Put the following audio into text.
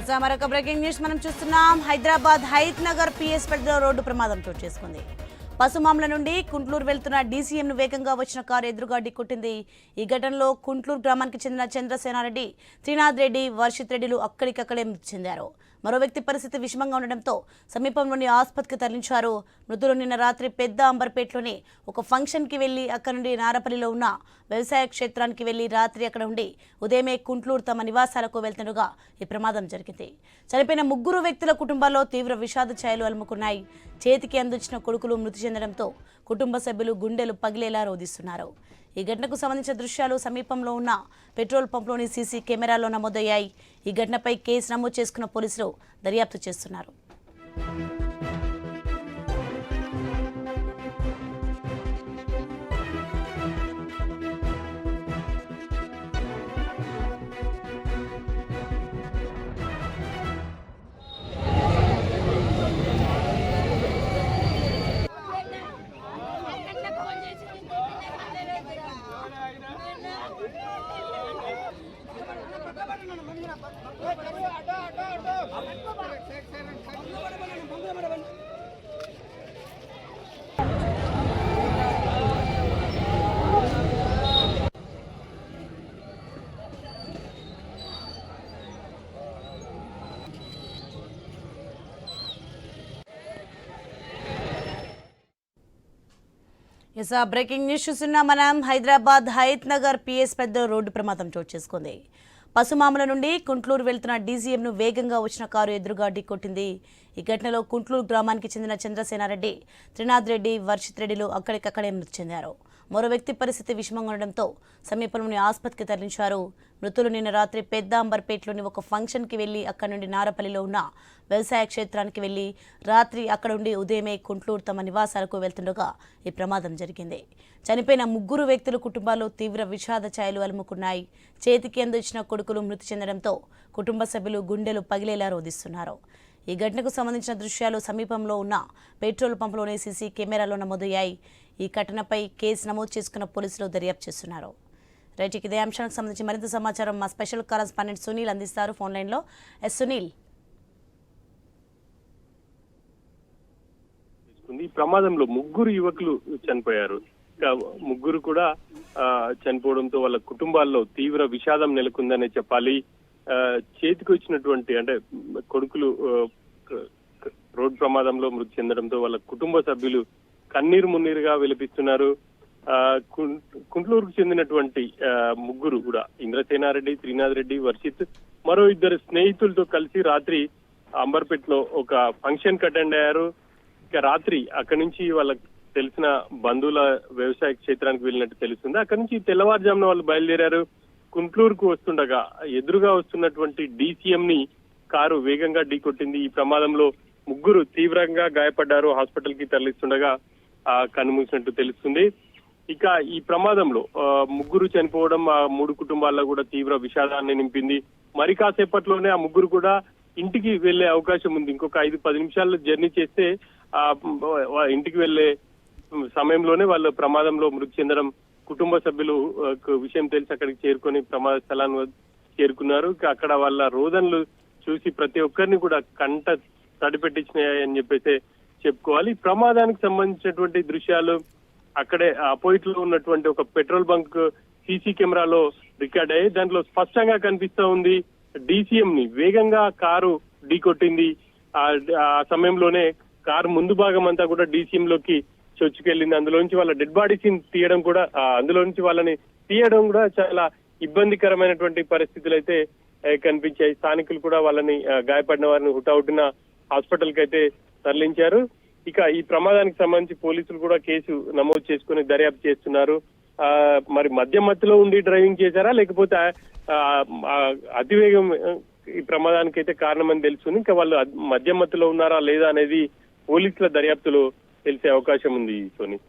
ఇక మరొక breaking news మనం చూస్తున్నాం. హైదరాబాద్ హైత్ నగర్ పిఎస్ పెద్ద రోడ్డు ప్రమాదం చోటు చేసుకుంది. పసుమామ్ల నుండి కుంట్లూరు వెళ్తున్న డీసీఎంను వేగంగా వచ్చిన కారు ఎదురుగా ఢీకొట్టింది. ఈ ఘటనలో కుంట్లూరు గ్రామానికి చెందిన చంద్రసేనారెడ్డి త్రినాథ్ రెడ్డి వర్షిత్ రెడ్డిలు అక్కడికక్కడే మృతి చెందారు. మరో వ్యక్తి పరిస్థితి విషమంగా ఉండడంతో సమీపంలోని ఆసుపత్రికి తరలించారు. మృతులు నిన్న రాత్రి పెద్ద అంబర్పేటలోని ఒక ఫంక్షన్కి వెళ్ళి అక్కడ నుండి నారపల్లిలో ఉన్న వ్యవసాయ క్షేత్రానికి వెళ్ళి రాత్రి అక్కడ ఉండి ఉదయమే కుంట్లూరు తమ నివాసాలకు వెళ్తుండగా ఈ ప్రమాదం జరిగింది. చనిపోయిన ముగ్గురు వ్యక్తుల కుటుంబాల్లో తీవ్ర విషాద ఛాయలు అలుముకున్నాయి. చేతికి అందించిన కొడుకులు మృతి చెందడంతో కుటుంబ సభ్యులు గుండెలు పగిలేలా రోధిస్తున్నారు. ఈ ఘటనకు సంబంధించిన దృశ్యాలు సమీపంలో ఉన్న పెట్రోల్ పంప్లోని సీసీ కెమెరాలో నమోదయ్యాయి. ఈ ఘటనపై కేసు నమోదు చేసుకున్న పోలీసులు దర్యాప్తు చేస్తున్నారు. ఎస్ బ్రేకింగ్ న్యూస్ చూస్తున్నాం మనం. హైదరాబాద్ హయత్ నగర్ పిఎస్ పెద్ద రోడ్డు ప్రమాదం చోటు చేసుకుంది. పసుమామల నుండి కుంట్లూరు వెళ్తున్న డీజీఎంను వేగంగా వచ్చిన కారు ఎదురుగా ఢీకొట్టింది. ఈ ఘటనలో కుంట్లూరు గ్రామానికి చెందిన చంద్రసేనారెడ్డి త్రినాథ్ రెడ్డి వర్షిత్ రెడ్డిలు అక్కడికక్కడే మృతి చెందారు. మరో వ్యక్తి పరిస్థితి విషమంగా ఉండడంతో సమీపంలోని ఆసుపత్రికి తరలించారు. మృతులు నిన్న రాత్రి పెద్ద అంబర్పేటలోని ఒక ఫంక్షన్కి వెళ్ళి అక్కడి నుండి నారపల్లిలో ఉన్న వ్యవసాయ క్షేత్రానికి వెళ్ళి రాత్రి అక్కడ ఉండి ఉదయమే కుంట్లూరు తమ నివాసాలకు వెళ్తుండగా ఈ ప్రమాదం జరిగింది. చనిపోయిన ముగ్గురు వ్యక్తుల కుటుంబాలు తీవ్ర విషాద ఛాయలు అలుముకున్నాయి. చేతికి అందించిన కొడుకులు మృతి చెందడంతో కుటుంబ సభ్యులు గుండెలు పగిలేలా రోధిస్తున్నారు. ఈ ఘటనకు సంబంధించిన దృశ్యాలు సమీపంలో ఉన్న పెట్రోల్ పంపులోని సీసీ కెమెరాలో నమోదయ్యాయి. ఈ ఘటనపై కేసు నమోదు చేసుకున్న పోలీసులు దర్యాప్తు చేస్తున్నారు. రైట్ ఇక ఇదే అంశానికి సంబంధించి మరింత సమాచారం మా స్పెషల్ కరస్పాండెంట్ సునీల్ అందిస్తారు. ఫోన్ లైన్లో ఎస్ సునీల్. ఈ ప్రమాదంలో ముగ్గురు యువకులు చనిపోయారు. ముగ్గురు కూడా చనిపోవడంతో వాళ్ళ కుటుంబాల్లో తీవ్ర విషాదం నెలకొందనే చెప్పాలి. ఆ, చేతికి వచ్చినటువంటి అంటే కొడుకులు రోడ్డు ప్రమాదంలో మృతి చెందడంతో వాళ్ళ కుటుంబ సభ్యులు కన్నీరు మున్నీరుగా విలపిస్తున్నారు. ఆ, కుం- కుంట్లూరుకు చెందినటువంటి ఆ, ముగ్గురు కూడా ఇంద్రసేనారెడ్డి శ్రీనాథ్ రెడ్డి వర్షిత్ మరో ఇద్దరు స్నేహితులతో కలిసి రాత్రి అంబర్పేటలో ఒక ఫంక్షన్కి అటెండ్ అయ్యారు. ఇక రాత్రి అక్కడి నుంచి వాళ్ళకి తెలిసిన బంధువుల వ్యవసాయ క్షేత్రానికి వెళ్ళినట్టు తెలుస్తుంది. అక్కడి నుంచి తెల్లవారుజామున వాళ్ళు బయలుదేరారు. కుంట్లూరుకు వస్తుండగా ఎదురుగా వస్తున్నటువంటి డీసీఎం ని కారు వేగంగా ఢీకొట్టింది. ఈ ప్రమాదంలో ముగ్గురు తీవ్రంగా గాయపడ్డారు. హాస్పిటల్కి తరలిస్తుండగా ఆ, తెలుస్తుంది. ఇక ఈ ప్రమాదంలో ఆ, ముగ్గురు చనిపోవడం ఆ మూడు కుటుంబాల్లో కూడా తీవ్ర విషాదాన్ని నింపింది. మరి కాసేపట్లోనే ఆ ముగ్గురు కూడా ఇంటికి వెళ్ళే అవకాశం ఉంది. ఇంకొక ఐదు పది నిమిషాలు జర్నీ చేస్తే ఆ ఇంటికి వెళ్ళే సమయంలోనే వాళ్ళు ప్రమాదంలో మృతి చెందడం కుటుంబ సభ్యులు విషయం తెలిసి అక్కడికి చేరుకొని ప్రమాద స్థలాన్ని చేరుకున్నారు. అక్కడ వాళ్ళ రోదనలు చూసి ప్రతి ఒక్కరిని కూడా కంట తడిపెట్టించినాయని చెప్పేసి చెప్పుకోవాలి. ప్రమాదానికి సంబంధించినటువంటి దృశ్యాలు అక్కడే అపోయిట్లో ఉన్నటువంటి ఒక పెట్రోల్ బంక్ సీసీ కెమెరాలో రికార్డ్ అయ్యాయి దాంట్లో స్పష్టంగా కనిపిస్తా ఉంది డీసీఎం ని వేగంగా కారు ఢీకొట్టింది. ఆ ఆ సమయంలోనే కారు ముందు భాగం అంతా కూడా డీసీఎం లోకి చొచ్చుకెళ్ళింది. అందులోంచి వాళ్ళ డెడ్ బాడీస్ తీయడం కూడా అందులోంచి అందులో నుంచి వాళ్ళని తీయడం కూడా చాలా ఇబ్బందికరమైనటువంటి పరిస్థితులు అయితే కనిపించాయి. స్థానికులు కూడా వాళ్ళని గాయపడిన వారిని హుటాహుటిన హాస్పిటల్కి అయితే తరలించారు. ఇక ఈ ప్రమాదానికి సంబంధించి పోలీసులు కూడా కేసు నమోదు చేసుకుని దర్యాప్తు చేస్తున్నారు. ఆ, మరి మధ్య మత్తులో ఉండి డ్రైవింగ్ చేశారా? లేకపోతే ఆ, అతివేగం ఈ ప్రమాదానికి అయితే కారణమని తెలుస్తుంది. ఇంకా వాళ్ళు మధ్య మత్తులో ఉన్నారా లేదా అనేది పోలీసుల దర్యాప్తులో తెలిసే అవకాశం ఉంది సోని.